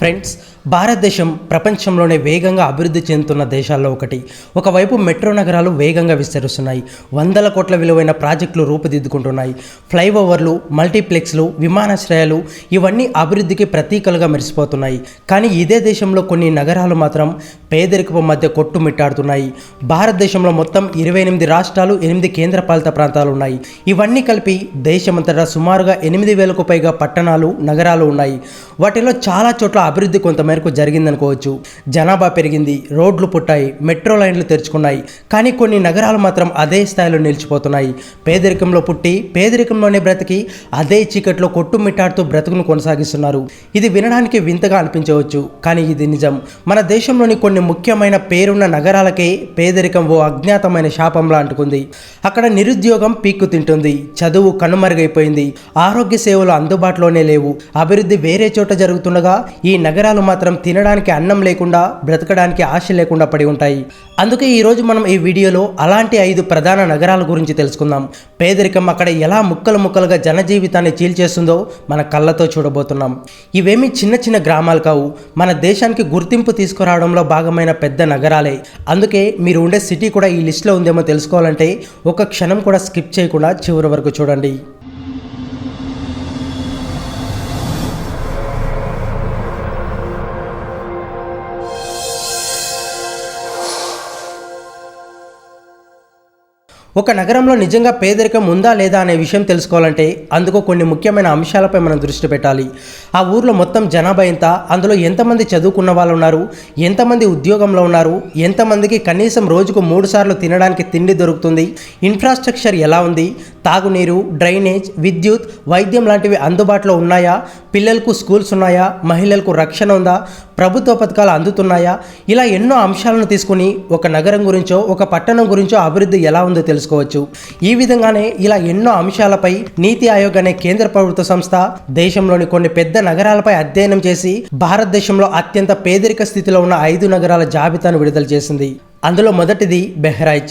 Friends భారతదేశం ప్రపంచంలోనే వేగంగా అభివృద్ధి చెందుతున్న దేశాల్లో ఒకటి. ఒకవైపు మెట్రో నగరాలు వేగంగా విస్తరిస్తున్నాయి. వందల కోట్ల విలువైన ప్రాజెక్టులు రూపుదిద్దుకుంటున్నాయి. ఫ్లైఓవర్లు మల్టీప్లెక్స్లు విమానాశ్రయాలు ఇవన్నీ అభివృద్ధికి ప్రతీకలుగా మెరిసిపోతున్నాయి. కానీ ఇదే దేశంలో కొన్ని నగరాలు మాత్రం పేదరికపు మధ్య కొట్టుమిట్టాడుతున్నాయి. భారతదేశంలో మొత్తం ఇరవై ఎనిమిది రాష్ట్రాలు ఎనిమిది కేంద్రపాలిత ప్రాంతాలు ఉన్నాయి ఇవన్నీ కలిపి దేశమంతటా సుమారుగా ఎనిమిది వేలకు పైగా పట్టణాలు నగరాలు ఉన్నాయి. వాటిలో చాలా చోట్ల అభివృద్ధి కొంతమేరకు జరిగిందనుకోవచ్చు. జనాభా పెరిగింది రోడ్లు పుట్టాయి మెట్రో లైన్లు తెరుచుకున్నాయి. కానీ కొన్ని నగరాలు మాత్రం అదే స్థాయిలో నిలిచిపోతున్నాయి. పేదరికంలో పుట్టి పేదరికంలోనే బ్రతికి అదే చీకట్లో కొట్టుమిట్టాడుతూ బ్రతుకును కొనసాగిస్తున్నారు. ఇది వినడానికి వింతగా అనిపించవచ్చు కానీ ఇది నిజం. మన దేశంలోని కొన్ని ముఖ్యమైన పేరున్న నగరాలకే పేదరికం ఓ అజ్ఞాతమైన శాపంలా అంటుకుంది అక్కడ నిరుద్యోగం పీక్కు తింటుంది చదువు కనుమరుగైపోయింది ఆరోగ్య సేవలు అందుబాటులోనే లేవు అభివృద్ధి వేరే చోట జరుగుతుండగా ఈ ఈ నగరాలు మాత్రం తినడానికి అన్నం లేకుండా బ్రతకడానికి ఆశ లేకుండా పడి ఉంటాయి. అందుకే ఈరోజు మనం ఈ వీడియోలో అలాంటి ఐదు ప్రధాన నగరాల గురించి తెలుసుకుందాం. పేదరికం అక్కడ ఎలా ముక్కలు ముక్కలుగా జనజీవితాన్ని చీల్చేస్తుందో మన కళ్ళతో చూడబోతున్నాం. ఇవేమి చిన్న చిన్న గ్రామాలు కావు. మన దేశానికి గుర్తింపు తీసుకురావడంలో భాగమైన పెద్ద నగరాలే. అందుకే మీరు ఉండే సిటీ కూడా ఈ లిస్ట్లో ఉందేమో తెలుసుకోవాలంటే ఒక క్షణం కూడా స్కిప్ చేయకుండా చివరి వరకు చూడండి. ఒక నగరంలో నిజంగా పేదరికం ఉందా లేదా అనే విషయం తెలుసుకోవాలంటే అందుకు కొన్ని ముఖ్యమైన అంశాలపై మనం దృష్టి పెట్టాలి. ఆ ఊర్లో మొత్తం జనాభా ఎంత? అందులో ఎంతమంది చదువుకున్న వాళ్ళు ఉన్నారు? ఎంతమంది ఉద్యోగంలో ఉన్నారు? ఎంతమందికి కనీసం రోజుకు మూడు సార్లు తినడానికి తిండి దొరుకుతుంది? ఇన్ఫ్రాస్ట్రక్చర్ ఎలా ఉంది? తాగునీరు డ్రైనేజ్ విద్యుత్ వైద్యం లాంటివి అందుబాటులో ఉన్నాయా? పిల్లలకు స్కూల్స్ ఉన్నాయా? మహిళలకు రక్షణ ఉందా? ప్రభుత్వ పథకాలు అందుతున్నాయా? ఇలా ఎన్నో అంశాలను తీసుకుని ఒక నగరం గురించో ఒక పట్టణం గురించో అభివృద్ధి ఎలా ఉందో తెలుసుకోవచ్చు ఈ విధంగానే ఇలా ఎన్నో అంశాలపై నీతి ఆయోగ్ అనే కేంద్ర ప్రభుత్వ సంస్థ దేశంలోని కొన్ని పెద్ద నగరాలపై అధ్యయనం చేసి భారతదేశంలో అత్యంత పేదరిక స్థితిలో ఉన్న ఐదు నగరాల జాబితాను విడుదల చేసింది. అందులో మొదటిది బెహ్రాయిచ్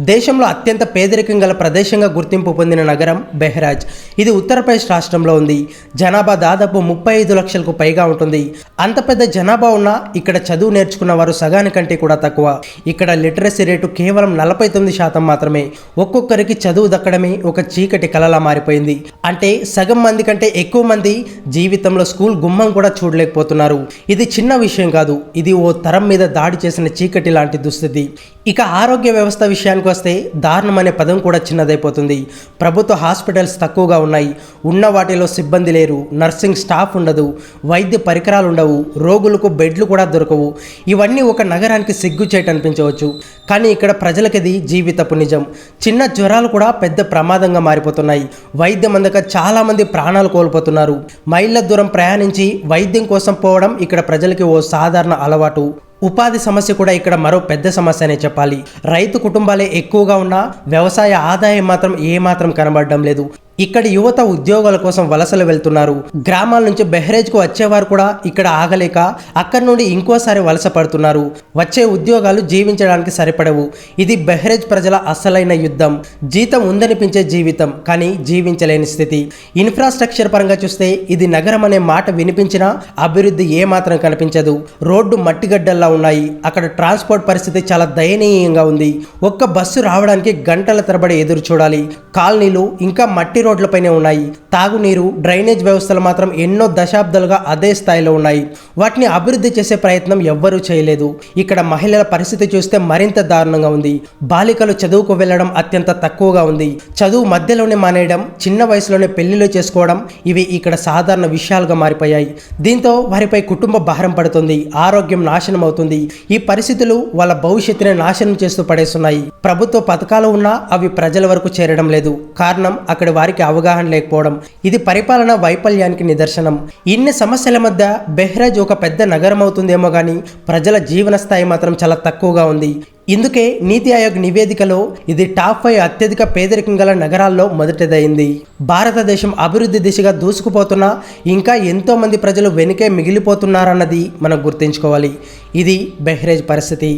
దేశంలో అత్యంత పేదరికం గల ప్రదేశంగా గుర్తింపు పొందిన నగరం బెహ్రాజ్. ఇది ఉత్తరప్రదేశ్ రాష్ట్రంలో ఉంది. జనాభా దాదాపు ముప్పై ఐదు లక్షలకు పైగా ఉంటుంది. అంత పెద్ద జనాభా ఉన్నా ఇక్కడ చదువు నేర్చుకున్న వారు సగానికంటే కూడా తక్కువ. ఇక్కడ లిటరసీ రేటు కేవలం నలభై తొమ్మిది శాతం మాత్రమే. ఒక్కొక్కరికి చదువు దక్కడమే ఒక చీకటి కలలా మారిపోయింది. అంటే సగం మంది కంటే ఎక్కువ మంది జీవితంలో స్కూల్ గుమ్మం కూడా చూడలేకపోతున్నారు. ఇది చిన్న విషయం కాదు. ఇది ఓ తరం మీద దాడి చేసిన చీకటి లాంటి దుస్థితి. ఇక ఆరోగ్య వ్యవస్థ విషయానికి వస్తే దారుణం అనే పదం కూడా చిన్నదైపోతుంది. ప్రభుత్వ హాస్పిటల్స్ తక్కువగా ఉన్నాయి. ఉన్న వాటిలో సిబ్బంది లేరు. నర్సింగ్ స్టాఫ్ ఉండదు. వైద్య పరికరాలు ఉండవు. రోగులకు బెడ్లు కూడా దొరకవు. ఇవన్నీ ఒక నగరానికి సిగ్గుచేటు అనిపించవచ్చు కానీ ఇక్కడ ప్రజలకిది జీవితపు నిజం. చిన్న జ్వరాలు కూడా పెద్ద ప్రమాదంగా మారిపోతున్నాయి. వైద్యం అందక చాలామంది ప్రాణాలు కోల్పోతున్నారు. మైళ్ళ దూరం ప్రయాణించి వైద్యం కోసం పోవడం ఇక్కడ ప్రజలకి ఓ సాధారణ అలవాటు. ఉపాధి సమస్య కూడా ఇక్కడ మరో పెద్ద సమస్య అనే చెప్పాలి. రైతు కుటుంబాలే ఎక్కువగా ఉన్నా వ్యవసాయ ఆదాయం మాత్రం ఏమాత్రం కనబడడం లేదు. ఇక్కడ యువత ఉద్యోగాల కోసం వలసలు వెళ్తున్నారు. గ్రామాల నుంచి బెహ్రేజ్కు వచ్చేవారు కూడా ఇక్కడ ఆగలేక అక్కడి నుండి ఇంకోసారి వలస పడుతున్నారు. వచ్చే ఉద్యోగాలు జీవించడానికి సరిపడవు. ఇది బెహ్రేజ్ ప్రజల అసలైన యుద్ధం. జీతం ఉందనిపించే జీవితం కానీ జీవించలేని స్థితి. ఇన్ఫ్రాస్ట్రక్చర్ పరంగా చూస్తే ఇది నగరం అనే మాట వినిపించినా అభివృద్ధి ఏమాత్రం కనిపించదు. రోడ్డు మట్టిగడ్డల్లా ఉన్నాయి. అక్కడ ట్రాన్స్పోర్ట్ పరిస్థితి చాలా దయనీయంగా ఉంది. ఒక్క బస్సు రావడానికి గంటల తరబడి ఎదురు చూడాలి. కాలనీలు ఇంకా మట్టి రోడ్లపైనే ఉన్నాయి. తాగునీరు డ్రైనేజ్ వ్యవస్థలు మాత్రం ఎన్నో దశాబ్దాలుగా అదే స్థాయిలో ఉన్నాయి. వాటిని అభివృద్ధి చేసే ప్రయత్నం ఎవ్వరూ చేయలేదు. ఇక్కడ మహిళల పరిస్థితి చూస్తే మరింత దారుణంగా ఉంది. బాలికలు చదువుకు వెళ్ళడం అత్యంత తక్కువగా ఉంది. చదువు మధ్యలోనే మానేయడం చిన్న వయసులోనే పెళ్ళిళ్ళు చేసుకోవడం ఇవి ఇక్కడ సాధారణ విషయాలుగా మారిపోయాయి. దీంతో వారిపై కుటుంబ భారం పడుతుంది. ఆరోగ్యం నాశనం అవుతుంది. ఈ పరిస్థితులు వాళ్ళ భవిష్యత్తుని నాశనం చేస్తూ పడేస్తున్నాయి. ప్రభుత్వ పథకాలు ఉన్నా అవి ప్రజల వరకు చేరడం లేదు. కారణం అక్కడ వారికి అవగాహన లేకపోవడం ఇది పరిపాలన వైఫల్యానికి నిదర్శనం. ఇన్ని సమస్యల మధ్య బెహ్రాజ్ ఒక పెద్ద నగరం అవుతుందేమో కానీ ప్రజల జీవన స్థాయి మాత్రం చాలా తక్కువగా ఉంది. ఇందుకే నీతి ఆయోగ్ నివేదికలో ఇది టాప్ ఫైవ్ అత్యధిక పేదరికం గల నగరాల్లో మొదటిదైంది. భారతదేశం అభివృద్ధి దిశగా దూసుకుపోతున్నా ఇంకా ఎంతో మంది ప్రజలు వెనుకే మిగిలిపోతున్నారన్నది మనం గుర్తుంచుకోవాలి. ఇది బెహ్రేజ్ పరిస్థితి.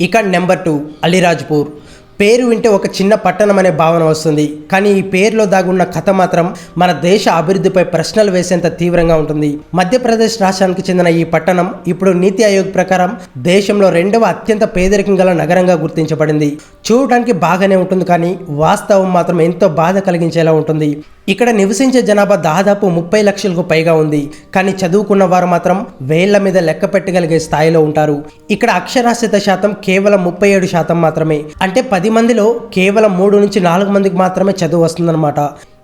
ఇక నెంబర్ టూ అలీరాజ్పూర్. పేరు వింటే ఒక చిన్న పట్టణం అనే భావన వస్తుంది. కానీ ఈ పేరులో దాగున్న కథ మాత్రం మన దేశ అభివృద్ధిపై ప్రశ్నలు వేసేంత తీవ్రంగా ఉంటుంది. మధ్యప్రదేశ్ రాష్ట్రానికి చెందిన ఈ పట్టణం ఇప్పుడు నీతి ఆయోగ్ ప్రకారం దేశంలో రెండవ అత్యంత పేదరికం గల నగరంగా గుర్తించబడింది. చూడటానికి బాగానే ఉంటుంది కానీ వాస్తవం మాత్రం ఎంతో బాధ కలిగించేలా ఉంటుంది. ఇక్కడ నివసించే జనాభా దాదాపు ముప్పై లక్షలకు పైగా ఉంది. కానీ చదువుకున్న వారు మాత్రం వేళ్ళ మీద లెక్క పెట్టగలిగే స్థాయిలో ఉంటారు. ఇక్కడ అక్షరాస్యత శాతం కేవలం ముప్పై ఏడు శాతం మాత్రమే. అంటే పది మందిలో కేవలం మూడు నుంచి నాలుగు మందికి మాత్రమే చదువు వస్తుందన్నమాట.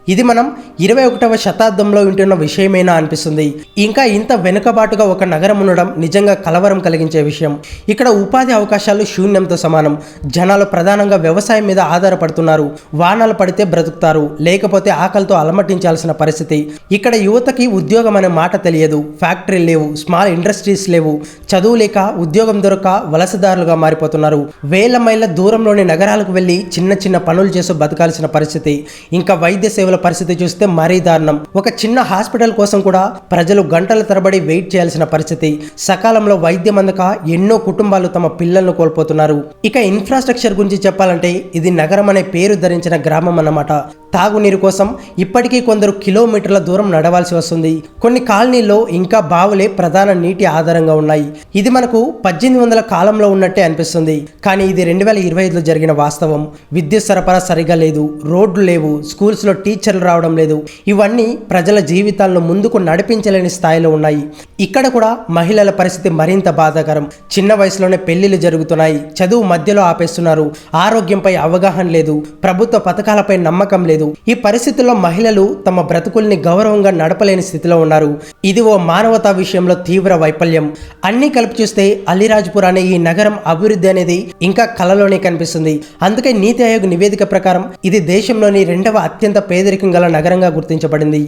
ఇది మనం ఇరవై ఒకటవ శతాబ్దంలో వింటున్న విషయమేనా అనిపిస్తుంది. ఇంకా ఇంత వెనుకబాటుగా ఒక నగరం ఉండడం నిజంగా కలవరం కలిగించే విషయం. ఇక్కడ ఉపాధి అవకాశాలు శూన్యంతో సమానం. జనాలు ప్రధానంగా వ్యవసాయం మీద ఆధారపడుతున్నారు. వానలు పడితే బ్రతుకుతారు. లేకపోతే ఆకలితో అలమటించాల్సిన పరిస్థితి. ఇక్కడ యువతకి ఉద్యోగం అనే మాట తెలియదు. ఫ్యాక్టరీలు లేవు. స్మాల్ ఇండస్ట్రీస్ లేవు. చదువు లేక ఉద్యోగం దొరక వలసదారులుగా మారిపోతున్నారు. వేల మైళ్ళ దూరంలోని నగరాలకు వెళ్ళి చిన్న చిన్న పనులు చేసి బతకాల్సిన పరిస్థితి. ఇంకా వైద్య సేవలు పరిస్థితి చూస్తే మరీ దారుణం. ఒక చిన్న హాస్పిటల్ కోసం కూడా ప్రజలు గంటల తరబడి వెయిట్ చేయాల్సిన పరిస్థితి. సకాలంలో వైద్యం అందక ఎన్నో కుటుంబాలు తమ పిల్లలను కోల్పోతున్నారు. ఇక ఇన్ఫ్రాస్ట్రక్చర్ గురించి చెప్పాలంటే ఇది నగరం అనే పేరు ధరించిన గ్రామం అన్నమాట. తాగునీరు కోసం ఇప్పటికీ కొందరు కిలోమీటర్ల దూరం నడవాల్సి వస్తుంది. కొన్ని కాలనీల్లో ఇంకా బావులే ప్రధాన నీటి ఆధారంగా ఉన్నాయి. ఇది మనకు పద్దెనిమిది వందల కాలంలో ఉన్నట్టే అనిపిస్తుంది. కానీ ఇది రెండు వేల ఇరవై ఐదులో జరిగిన వాస్తవం. విద్యుత్ సరఫరా సరిగా లేదు. రోడ్లు లేవు. స్కూల్స్లో టీచర్లు రావడం లేదు. ఇవన్నీ ప్రజల జీవితాలను ముందుకు నడిపించలేని స్థాయిలో ఉన్నాయి. ఇక్కడ కూడా మహిళల పరిస్థితి మరింత బాధాకరం. చిన్న వయసులోనే పెళ్ళిళ్ళు జరుగుతున్నాయి. చదువు మధ్యలో ఆపేస్తున్నారు. ఆరోగ్యంపై అవగాహన లేదు. ప్రభుత్వ పథకాలపై నమ్మకం లేదు. ఈ పరిస్థితుల్లో మహిళలు తమ బ్రతుకుల్ని గౌరవంగా నడపలేని స్థితిలో ఉన్నారు. ఇది ఓ మానవతా విషయంలో తీవ్ర వైఫల్యం. అన్ని కలిపి చూస్తే అలీరాజ్పూర్ అనే ఈ నగరం అభివృద్ధి అనేది ఇంకా కలలోనే కనిపిస్తుంది. అందుకే నీతి ఆయోగ్ నివేదిక ప్రకారం ఇది దేశంలోని రెండవ అత్యంత పేదరికం గల నగరంగా గుర్తించబడింది.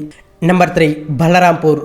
Number three Balrampur.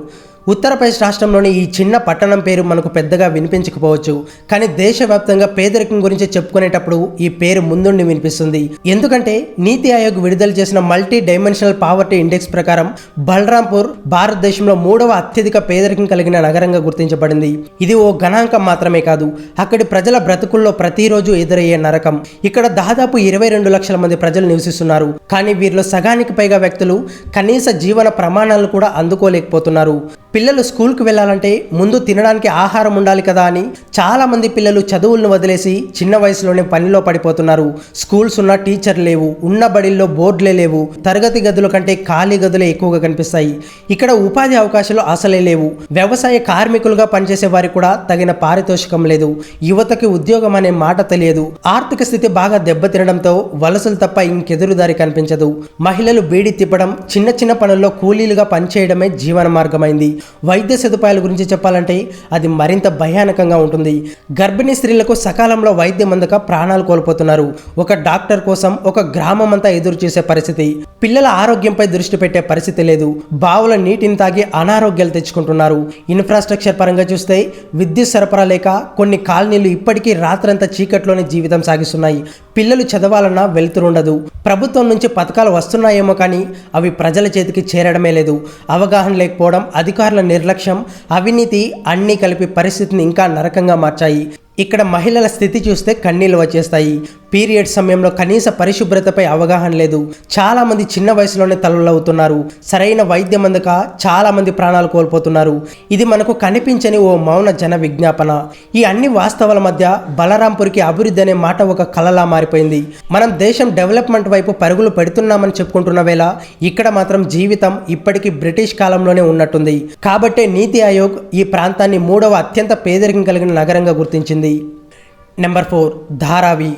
ఉత్తరప్రదేశ్ రాష్ట్రంలోని ఈ చిన్న పట్టణం పేరు మనకు పెద్దగా వినిపించకపోవచ్చు. కానీ దేశవ్యాప్తంగా పేదరికం గురించి చెప్పుకునేటప్పుడు ఈ పేరు ముందుండి వినిపిస్తుంది. ఎందుకంటే నీతి ఆయోగ్ విడుదల చేసిన మల్టీ డైమెన్షనల్ పావర్టీ ఇండెక్స్ ప్రకారం బలరాంపూర్ భారతదేశంలో మూడవ అత్యధిక పేదరికం కలిగిన నగరంగా గుర్తించబడింది. ఇది ఓ గణాంకం మాత్రమే కాదు అక్కడి ప్రజల బ్రతుకుల్లో ప్రతిరోజు ఎదురయ్యే నరకం. ఇక్కడ దాదాపు ఇరవై రెండు లక్షల మంది ప్రజలు నివసిస్తున్నారు. కానీ వీరిలో సగానికి పైగా వ్యక్తులు కనీస జీవన ప్రమాణాలను కూడా అందుకోలేకపోతున్నారు. పిల్లలు స్కూల్కి వెళ్ళాలంటే ముందు తినడానికి ఆహారం ఉండాలి కదా అని చాలామంది పిల్లలు చదువులను వదిలేసి చిన్న వయసులోనే పనిలో పడిపోతున్నారు. స్కూల్స్ ఉన్న టీచర్ లేవు ఉన్న బడిల్లో బోర్డులే లేవు తరగతి గదుల కంటే ఖాళీ గదులే ఎక్కువగా కనిపిస్తాయి. ఇక్కడ ఉపాధి అవకాశాలు అసలే లేవు. వ్యవసాయ కార్మికులుగా పనిచేసే వారికి కూడా తగిన పారితోషికం లేదు. యువతకి ఉద్యోగం అనే మాట తెలియదు. ఆర్థిక స్థితి బాగా దెబ్బతినడంతో వలసలు తప్ప ఇంకెదురుదారి కనిపించదు. మహిళలు బీడి తిప్పడం చిన్న చిన్న పనుల్లో కూలీలుగా పనిచేయడమే జీవన మార్గమైంది. వైద్య సదుపాయాల గురించి చెప్పాలంటే అది మరింత భయానకంగా ఉంటుంది. గర్భిణీ స్త్రీలకు సకాలంలో వైద్యం అందక ప్రాణాలు కోల్పోతున్నారు. ఒక డాక్టర్ కోసం ఒక గ్రామం అంతా ఎదురు చూసే పరిస్థితి. పిల్లల ఆరోగ్యంపై దృష్టి పెట్టే పరిస్థితి లేదు. బావుల నీటిని తాగి అనారోగ్యాలు తెచ్చుకుంటున్నారు. ఇన్ఫ్రాస్ట్రక్చర్ పరంగా చూస్తే విద్యుత్ సరఫరా లేక కొన్ని కాలనీలు ఇప్పటికీ రాత్రంతా చీకట్లోనే జీవితం సాగిస్తున్నాయి. పిల్లలు చదవాలన్నా వెళ్తురుండదు. ప్రభుత్వం నుంచి పథకాలు వస్తున్నాయేమో కానీ అవి ప్రజల చేతికి చేరడమే లేదు. అవగాహన లేకపోవడం అధికారుల నిర్లక్ష్యం అవినీతి అన్నీ కలిపి పరిస్థితిని ఇంకా నరకంగా మార్చాయి. ఇక్కడ మహిళల స్థితి చూస్తే కన్నీళ్ళు వచ్చేస్తాయి. పీరియడ్ సమయంలో కనీస పరిశుభ్రతపై అవగాహన లేదు. చాలా మంది చిన్న వయసులోనే తలలవుతున్నారు. సరైన వైద్యం అందక చాలా మంది ప్రాణాలు కోల్పోతున్నారు. ఇది మనకు కనిపించని ఓ మౌన జన విజ్ఞాపన. ఈ అన్ని వాస్తవాల మధ్య బలరాంపూర్కి అభివృద్ధి అనే మాట ఒక కలలా మారిపోయింది. మనం దేశం డెవలప్మెంట్ వైపు పరుగులు పెడుతున్నామని చెప్పుకుంటున్న వేళ ఇక్కడ మాత్రం జీవితం ఇప్పటికీ బ్రిటిష్ కాలంలోనే ఉన్నట్టుంది. కాబట్టే నీతి ఆయోగ్ ఈ ప్రాంతాన్ని మూడవ అత్యంత పేదరికం కలిగిన నగరంగా గుర్తించింది. నెంబర్ ఫోర్ ధారావి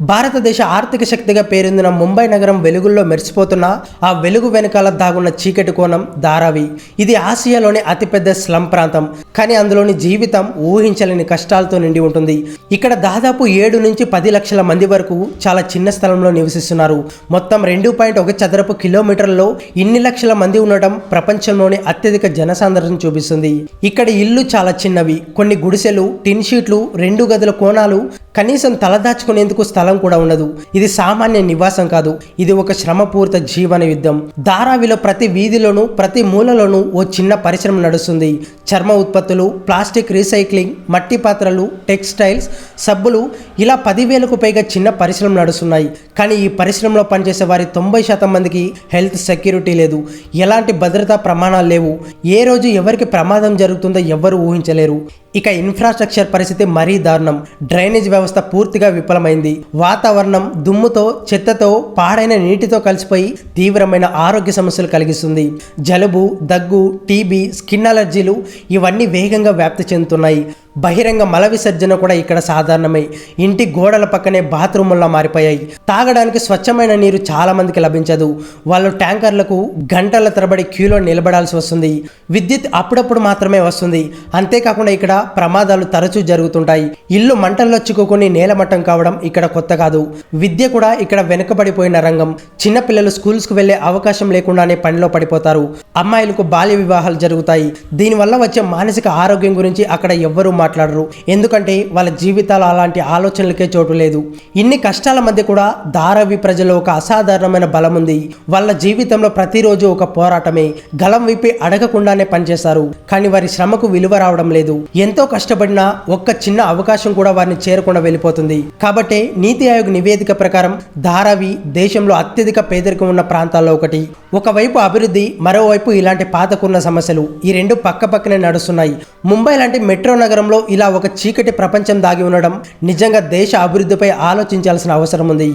భారతదేశ ఆర్థిక శక్తిగా పేరొందిన ముంబై నగరం వెలుగుల్లో మెరిసిపోతున్న ఆ వెలుగు వెనకాల దాగున్న చీకటి కోణం ధారావి. ఇది ఆసియాలోని అతిపెద్ద స్లమ్ ప్రాంతం. కానీ అందులోని జీవితం ఊహించలేని కష్టాలతో నిండి ఉంటుంది. ఇక్కడ దాదాపు ఏడు నుంచి పది లక్షల మంది వరకు చాలా చిన్న స్థలంలో నివసిస్తున్నారు. మొత్తం రెండు పాయింట్ ఒక చదరపు కిలోమీటర్లలో ఇన్ని లక్షల మంది ఉండటం ప్రపంచంలోని అత్యధిక జనసాంద్రతను చూపిస్తుంది. ఇక్కడ ఇల్లు చాలా చిన్నవి. కొన్ని గుడిసెలు టిన్ షీట్లు రెండు గదుల కోణాలు కనీసం తలదాచుకునేందుకు స్థలం కూడా ఉండదు. ఇది సామాన్య నివాసం కాదు. ఇది ఒక శ్రమపూరిత జీవన యుద్ధం. ధారావిలో ప్రతి వీధిలోనూ ప్రతి మూలలోనూ ఓ చిన్న పరిశ్రమ నడుస్తుంది. చర్మ ఉత్పత్తులు ప్లాస్టిక్ రీసైక్లింగ్ మట్టి పాత్రలు టెక్స్టైల్స్ సబ్బులు ఇలా పదివేలకు పైగా చిన్న పరిశ్రమలు నడుస్తున్నాయి. కానీ ఈ పరిశ్రమలో పనిచేసే వారి తొంభై శాతం మందికి హెల్త్ సెక్యూరిటీ లేదు. ఎలాంటి భద్రతా ప్రమాణాలు లేవు. ఏ రోజు ఎవరికి ప్రమాదం జరుగుతుందో ఎవ్వరూ ఊహించలేరు. ఇక ఇన్ఫ్రాస్ట్రక్చర్ పరిస్థితి మరీ దారుణం. డ్రైనేజ్ వ్యవస్థ పూర్తిగా విఫలమైంది. వాతావరణం దుమ్ముతో చెత్తతో పాడైన నీటితో కలిసిపోయి తీవ్రమైన ఆరోగ్య సమస్యలు కలిగిస్తుంది. జలుబు దగ్గు టీబీ స్కిన్ అలర్జీలు ఇవన్నీ వేగంగా వ్యాప్తి చెందుతున్నాయి. బహిరంగ మల విసర్జన కూడా ఇక్కడ సాధారణమై. ఇంటి గోడల పక్కనే బాత్రూముల్లా మారిపోయాయి. తాగడానికి స్వచ్ఛమైన నీరు చాలా మందికి లభించదు. వాళ్ళు ట్యాంకర్లకు గంటల తరబడి క్యూలో నిలబడాల్సి వస్తుంది. విద్యుత్ అప్పుడప్పుడు మాత్రమే వస్తుంది. అంతేకాకుండా ఇక్కడ ప్రమాదాలు తరచూ జరుగుతుంటాయి. ఇల్లు మంటల్లో చిక్కుకుని నేలమట్టం కావడం ఇక్కడ కొత్త కాదు. విద్య కూడా ఇక్కడ వెనుకబడిపోయిన రంగం. చిన్నపిల్లలు స్కూల్స్కు వెళ్ళే అవకాశం లేకుండానే పనిలో పడిపోతారు. అమ్మాయిలకు బాల్య వివాహాలు జరుగుతాయి. దీనివల్ల వచ్చే మానసిక ఆరోగ్యం గురించి అక్కడ ఎవ్వరూ మాట్లాడరు. ఎందుకంటే వాళ్ళ జీవితాలు అలాంటి ఆలోచనలకే చోటు లేదు. ఇన్ని కష్టాల మధ్య కూడా ధారావి ప్రజలు ఒక అసాధారణమైన బలం ఉంది. వాళ్ళ జీవితంలో ప్రతిరోజు ఒక పోరాటమే. గలం విప్పి అడగకుండానే పనిచేశారు కానీ వారి శ్రమకు విలువ రావడం లేదు. ఎంతో కష్టపడినా ఒక్క చిన్న అవకాశం కూడా వారిని చేరకుండా వెళ్ళిపోతుంది. కాబట్టి నీతి ఆయోగ్ నివేదిక ప్రకారం ధారావి దేశంలో అత్యధిక పేదరికం ఉన్న ప్రాంతాల్లో ఒకటి. ఒకవైపు అభివృద్ధి మరోవైపు ఇలాంటి పాతకున్న సమస్యలు. ఈ రెండు పక్క పక్కనే నడుస్తున్నాయి. ముంబై లాంటి మెట్రో నగరంలో ఇలా ఒక చీకటి ప్రపంచం దాగి ఉండడం నిజంగా దేశ అభివృద్ధిపై ఆలోచించాల్సిన అవసరం ఉంది.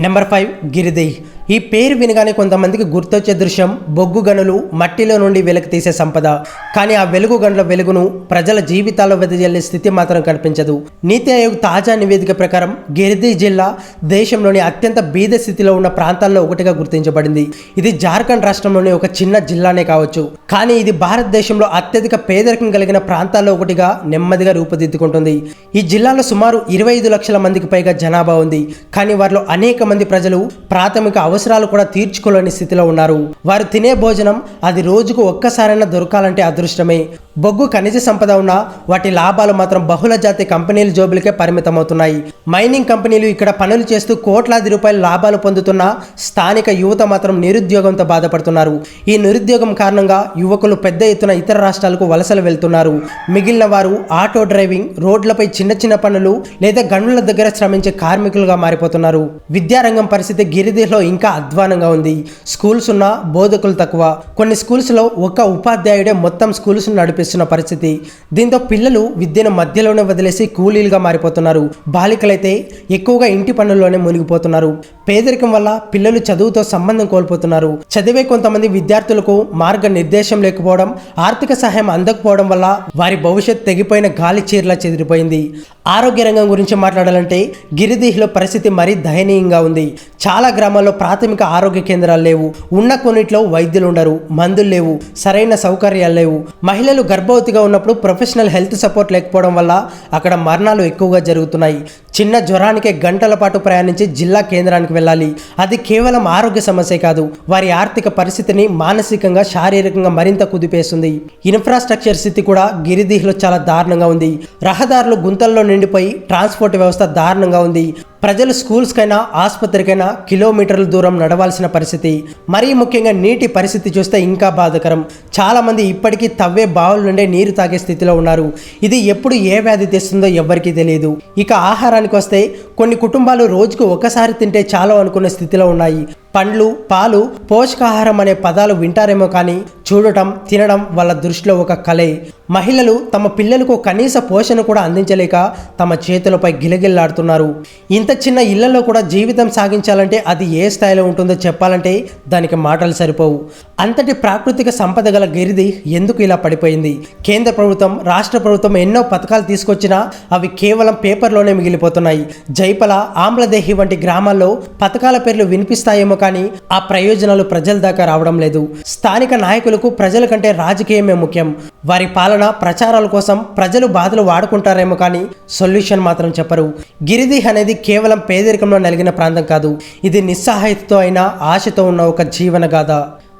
Number five Giridih. ఈ పేరు వినగానే కొంతమందికి గుర్తొచ్చే దృశ్యం బొగ్గు గనులు మట్టిలో నుండి వెలుగు తీసే సంపద. కానీ ఆ వెలుగు గనుల వెలుగును ప్రజల జీవితాల్లో వెదజల్లే స్థితి మాత్రం కనిపించదు. నీతి ఆయోగ్ తాజా నివేదిక ప్రకారం గిరిది జిల్లా దేశంలోని అత్యంత బీద స్థితిలో ఉన్న ప్రాంతాల్లో ఒకటిగా గుర్తించబడింది. ఇది జార్ఖండ్ రాష్ట్రంలోని ఒక చిన్న జిల్లానే కావచ్చు. కానీ ఇది భారతదేశంలో అత్యధిక పేదరికం కలిగిన ప్రాంతాల్లో ఒకటిగా నెమ్మదిగా రూపుదిద్దుకుంటుంది. ఈ జిల్లాలో సుమారు ఇరవై ఐదు లక్షల మందికి పైగా జనాభా ఉంది. కానీ వారిలో అనేక మంది ప్రజలు ప్రాథమిక అవసరాలు కూడా తీర్చుకోలేని స్థితిలో ఉన్నారు. వారు తినే భోజనం అది రోజుకు ఒక్కసారైనా దొరకాలంటే అదృష్టమే. బొగ్గు ఖనిజ సంపద ఉన్న వాటి లాభాలు మాత్రం బహుళ జాతి కంపెనీల జోబులకే పరిమితమవుతున్నాయి. మైనింగ్ కంపెనీలు ఇక్కడ పనులు చేస్తూ కోట్లాది రూపాయల లాభాలు పొందుతున్న స్థానిక యువత మాత్రం నిరుద్యోగంతో బాధపడుతున్నారు. ఈ నిరుద్యోగం కారణంగా యువకులు పెద్ద ఎత్తున ఇతర రాష్ట్రాలకు వలసలు వెళ్తున్నారు. మిగిలిన వారు ఆటో డ్రైవింగ్ రోడ్లపై చిన్న చిన్న పనులు లేదా గనుల దగ్గర శ్రమించే కార్మికులుగా మారిపోతున్నారు. విద్యారంగం పరిస్థితి గిరిదిలో ఇంకా అధ్వానంగా ఉంది. స్కూల్స్ ఉన్న బోధకులు తక్కువ. కొన్ని స్కూల్స్లో ఒక ఉపాధ్యాయుడే మొత్తం స్కూల్స్ చేస్తున్న పరిస్థితి. దీంతో పిల్లలు విద్యను మధ్యలోనే వదిలేసి కూలీలుగా మారిపోతున్నారు. బాలికలైతే ఎక్కువగా ఇంటి పనుల్లోనే మునిగిపోతున్నారు. పేదరికం వల్ల పిల్లలు చదువుతో సంబంధం కోల్పోతున్నారు. చదివే కొంతమంది విద్యార్థులకు మార్గ నిర్దేశం లేకపోవడం ఆర్థిక సహాయం అందకపోవడం వల్ల వారి భవిష్యత్ తెగిపోయిన గాలి చీరలా చెదిరిపోయింది. ఆరోగ్య రంగం గురించి మాట్లాడాలంటే గిరిదీహ్లో పరిస్థితి మరీ దయనీయంగా ఉంది. చాలా గ్రామాల్లో ప్రాథమిక ఆరోగ్య కేంద్రాలు లేవు. ఉన్న కొన్నిట్లో వైద్యులు ఉండరు మందులు లేవు సరైన సౌకర్యాలు లేవు. మహిళలు గర్భవతిగా ఉన్నప్పుడు ప్రొఫెషనల్ హెల్త్ సపోర్ట్ లేకపోవడం వల్ల అక్కడ మరణాలు ఎక్కువగా జరుగుతున్నాయి. చిన్న జ్వరానికే గంటల పాటు ప్రయాణించి జిల్లా కేంద్రానికి వెళ్ళాలి. అది కేవలం ఆరోగ్య సమస్య కాదు. వారి ఆర్థిక పరిస్థితిని మానసికంగా శారీరకంగా మరింత కుదిపేస్తుంది. ఇన్ఫ్రాస్ట్రక్చర్ స్థితి కూడా గిరిదీహ్లో చాలా దారుణంగా ఉంది. రహదారులు గుంతల్లో నిండిపోయి ట్రాన్స్పోర్ట్ వ్యవస్థ దారుణంగా ఉంది. ప్రజలు స్కూల్స్కైనా ఆసుపత్రికైనా కిలోమీటర్ల దూరం నడవాల్సిన పరిస్థితి. మరీ ముఖ్యంగా నీటి పరిస్థితి చూస్తే ఇంకా బాధకరం. చాలామంది ఇప్పటికీ తవ్వే బావుల నుండే నీరు తాగే స్థితిలో ఉన్నారు. ఇది ఎప్పుడు ఏ వ్యాధి తెస్తుందో ఎవ్వరికీ తెలియదు. ఇక ఆహారాన్ని విషయానికి వస్తే కొన్ని కుటుంబాలు రోజుకు ఒకసారి తింటే చాలు అనుకునే స్థితిలో ఉన్నాయి. పండ్లు పాలు పోషకాహారం అనే పదాలు వింటారేమో కానీ చూడటం తినడం వాళ్ళ దృష్టిలో ఒక కలే. మహిళలు తమ పిల్లలకు కనీస పోషణ కూడా అందించలేక తమ చేతులపై గిలగిల్లాడుతున్నారు. ఇంత చిన్న ఇళ్ళలో కూడా జీవితం సాగించాలంటే అది ఏ స్థాయిలో ఉంటుందో చెప్పాలంటే దానికి మాటలు సరిపోవు. అంతటి ప్రాకృతిక సంపద గల గిరిది ఎందుకు ఇలా పడిపోయింది? కేంద్ర ప్రభుత్వం రాష్ట్ర ప్రభుత్వం ఎన్నో పథకాలు తీసుకొచ్చినా అవి కేవలం పేపర్లోనే మిగిలిపోతున్నాయి. జైపల ఆమ్లదేహి వంటి గ్రామాల్లో పథకాల పేర్లు వినిపిస్తాయేమో కానీ ఆ ప్రయోజనాలు ప్రజల దాకా రావడం లేదు. స్థానిక నాయకులకు ప్రజల కంటే రాజకీయమే ముఖ్యం. వారి పాలన ప్రచారాల కోసం ప్రజలు బాధలు వాడుకుంటారేమో కానీ సొల్యూషన్ మాత్రం చెప్పరు. గిరిది అనేది కేవలం పేదరికంలో నలిగిన ప్రాంతం కాదు. ఇది నిస్సహాయతతో అయినా ఆశతో ఉన్న ఒక జీవన గాథ.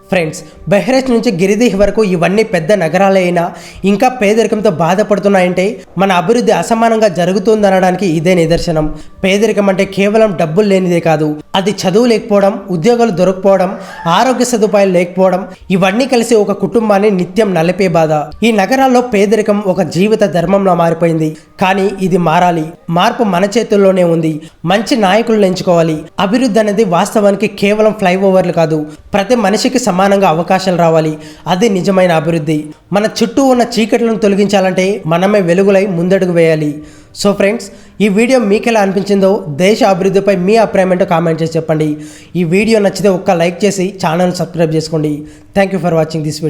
ఫ్రెండ్స్ బెహ్రెచ్ నుంచి గిరిదీహ్ వరకు ఇవన్నీ పెద్ద నగరాలైనా? ఇంకా పేదరికంతో బాధపడుతున్నాయంటే? మన అభివృద్ధి అసమానంగా జరుగుతుందనడానికి ఇదే నిదర్శనం. పేదరికం అంటే కేవలం డబ్బులు లేనిదే కాదు. అది చదువు లేకపోవడం ఉద్యోగాలు దొరకపోవడం ఆరోగ్య సదుపాయాలు లేకపోవడం ఇవన్నీ కలిసి ఒక కుటుంబాన్ని నిత్యం నలిపే బాధ. ఈ నగరాల్లో పేదరికం ఒక జీవిత ధర్మంలా మారిపోయింది. కానీ ఇది మారాలి. మార్పు మన చేతుల్లోనే ఉంది. మంచి నాయకులను ఎంచుకోవాలి. అభివృద్ధి అనేది వాస్తవానికి కేవలం ఫ్లైఓవర్లు కాదు. ప్రతి మనిషికి సమానంగా అవకాశాలు రావాలి. అది నిజమైన అభివృద్ధి. మన చుట్టూ ఉన్న చీకట్లను తొలగించాలంటే మనమే వెలుగులై ముందడుగు వేయాలి. సో ఫ్రెండ్స్ ఈ వీడియో మీకు ఎలా అనిపించిందో దేశ అభివృద్ధిపై మీ అభిప్రాయం ఏంటో కామెంట్ చేసి చెప్పండి. ఈ వీడియో నచ్చితే ఒక్క లైక్ చేసి ఛానల్ సబ్స్క్రైబ్ చేసుకోండి. Thank you for watching this video